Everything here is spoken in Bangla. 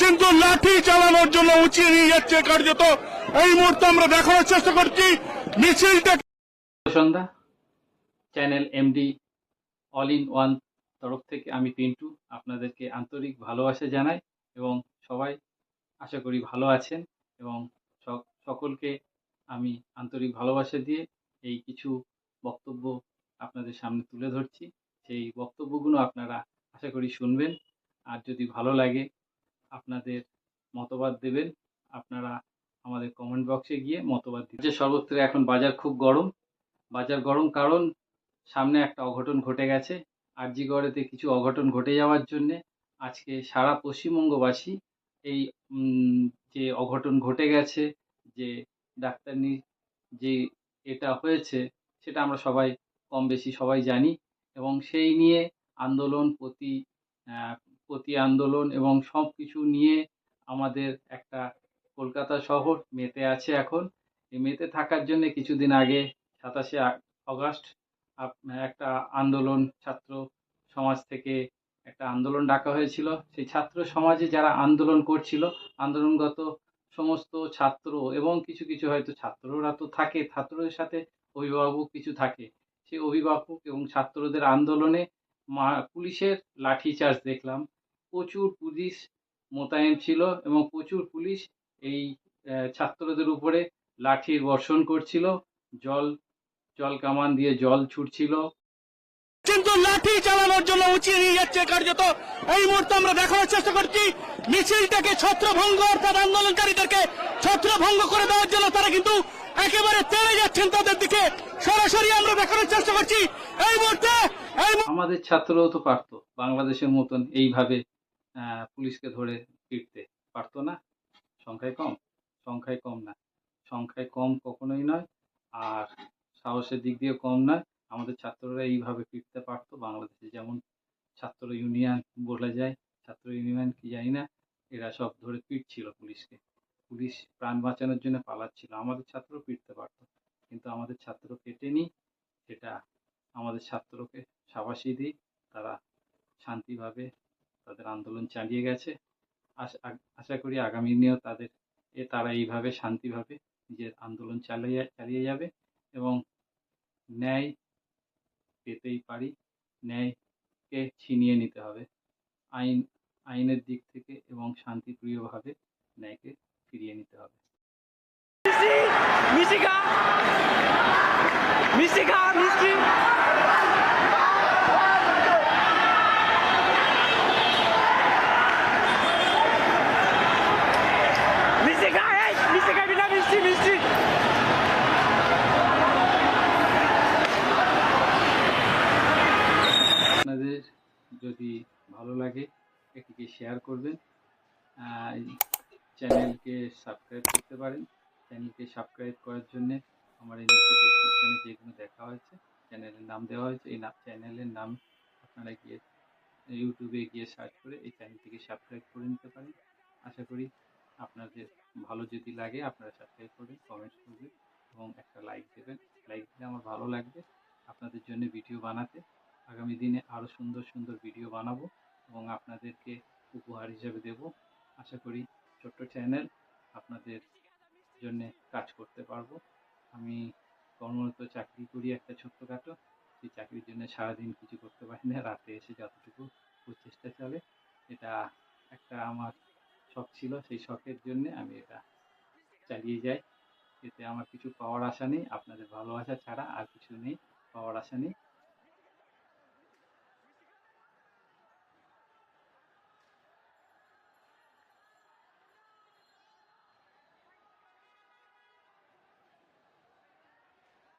কিন্তু লাঠি চালানোর জন্য উঁচিয়ে নিয়ে যাচ্ছে কার্যত। এই মুহূর্তে আমরা দেখানোর চেষ্টা করছি মিছিলটা সন্ধ্যা channel MD all in one তরফ থেকে আমি পিন্টু আপনাদেরকে আন্তরিক ভালোবাসা জানাই এবং সবাই আশা করি ভালো আছেন এবং সকলকে আমি আন্তরিক ভালোবাসা দিয়ে এই কিছু বক্তব্য আপনাদের সামনে তুলে ধরছি। সেই বক্তব্যগুলো আপনারা আশা করি শুনবেন। আর যদি ভালো লাগে আপনাদের মতবাদ দেবেন, আপনারা আমাদের কমেন্ট বক্সে গিয়ে মতবাদ দিন যে সর্বত্র এখন বাজার খুব গরম। বাজার গরম কারণ সামনে একটা অঘটন ঘটে গেছে। আরজিগড়েতে কিছু অঘটন ঘটে যাওয়ার জন্যে আজকে সারা পশ্চিমবঙ্গবাসী এই যে অঘটন ঘটে গেছে, যে ডাক্তারনি যে এটা হয়েছে, সেটা আমরা সবাই কম বেশি সবাই জানি। এবং সেই নিয়ে আন্দোলন, প্রতি প্রতি আন্দোলন এবং সব কিছু নিয়ে আমাদের একটা কলকাতা শহর মেতে আছে এখন। এই মেতে থাকার জন্য কিছুদিন আগে সাতাশে অগাস্ট একটা আন্দোলন, ছাত্র সমাজ থেকে একটা আন্দোলন ডাকা হয়েছিল। সেই ছাত্র সমাজে যারা আন্দোলন করছিল, আন্দোলনগত সমস্ত ছাত্র এবং কিছু কিছু হয়তো ছাত্ররা তো থাকে, ছাত্রদের সাথে অভিভাবক কিছু থাকে। সেই অভিভাবক এবং ছাত্রদের আন্দোলনে মা, পুলিশের লাঠিচার্জ দেখলাম। প্রচুর পুলিশ মোতায়েন ছিল এবং প্রচুর পুলিশ এই ছাত্রদের উপরে লাঠির বর্ষণ করছিল। জল জল কামান দিয়ে জল ছুটছিল। কিন্তু লাঠি চালানোর জন্য উঁচিয়ে নিয়ে যাচ্ছে কার্যত। এই মুহূর্তে আমরা দেখানোর চেষ্টা করছি, মিছিলটাকে ছত্রভঙ্গ অর্থাৎ আন্দোলনকারীদেরকে ছত্রভঙ্গ করে দেওয়ার জন্য তারা কিন্তু একেবারে তেড়ে যাচ্ছেন তাদের দিকে। সরাসরি আমরা দেখানোর চেষ্টা করছি, এই মুহূর্তে আমাদের ছাত্ররাও তো পারতো। বাংলাদেশের মতন এইভাবে পুলিশকে ধরে ফিরতে পারতো না। সংখ্যায় কম সংখ্যায় কম না। সংখ্যায় কম কখনোই নয় আর সাহসের দিক দিয়ে কম নয়। আমাদের ছাত্ররা এইভাবে ফিরতে পারতো। বাংলাদেশে যেমন ছাত্র ইউনিয়ন বলা যায়, ছাত্র ইউনিয়ন কি জানি না, এরা সব ধরে পিটছিল পুলিশকে। পুলিশ প্রাণ বাঁচানোর জন্য পালাচ্ছিল। আমাদের ছাত্র ফিরতে পারতো, কিন্তু আমাদের ছাত্র পেটেনি সেটা আমাদের ছাত্রকে সাবাসী দিই তারা শান্তিভাবে তাদের আন্দোলন চালিয়ে গেছে। আশা করি আগামী দিনেও তাদের, এ তারা এইভাবে শান্তিভাবে নিজের আন্দোলন চালিয়ে চালিয়ে যাবে এবং ন্যায় পেতেই পারি, ন্যায়কে ছিনিয়ে নিতে হবে। আইন, আইনের দিক থেকে এবং শান্তিপ্রিয়ভাবে ন্যায়কে ফিরিয়ে নিতে হবে। খা মিষ্টি মিষ্টি খা এই মিষ্টি খাবি না মিষ্টি মিষ্টি আপনাদের যদি ভালো লাগে এটিকে শেয়ার করবেন। চ্যানেলকে সাবস্ক্রাইব করতে পারেন। চ্যানেলকে সাবস্ক্রাইব করার জন্য আমার এই নিচে ডিসক্রিপশনে যেগুলো দেখা হয়েছে চ্যানেলের নাম দেওয়া হয়েছে, এই চ্যানেলের নাম আপনারা গিয়ে ইউটিউবে গিয়ে সার্চ করে এই চ্যানেলটিকে সাবস্ক্রাইব করে নিতে পারেন। আশা করি আপনাদের ভালো যদি লাগে আপনারা সাবস্ক্রাইব করবেন কমেন্ট করবেন এবং একটা লাইক দেবেন। লাইক দিলে আমার ভালো লাগবে। আপনাদের জন্য ভিডিও বানাতে। আগামী দিনে আরও সুন্দর সুন্দর ভিডিও বানাবো এবং আপনাদেরকে উপহার হিসেবে দেব। আশা করি ছোট্ট চ্যানেল আপনাদের জন্য কাজ করতে পারব। আমি কর্মরত চাকরি করি একটা ছোট্টখাটো, সেই চাকরির জন্য সারাদিন কিছু করতে পারি না, রাতে এসে যতটুকু প্রচেষ্টা চলে, এটা একটা আমার শখ ছিল, সেই শখের জন্যে আমি এটা চালিয়ে যাই। এতে আমার কিছু পাওয়ার আশা নেই, আপনাদের ভালোবাসা ছাড়া আর কিছু নেই, পাওয়ার আশা নেই।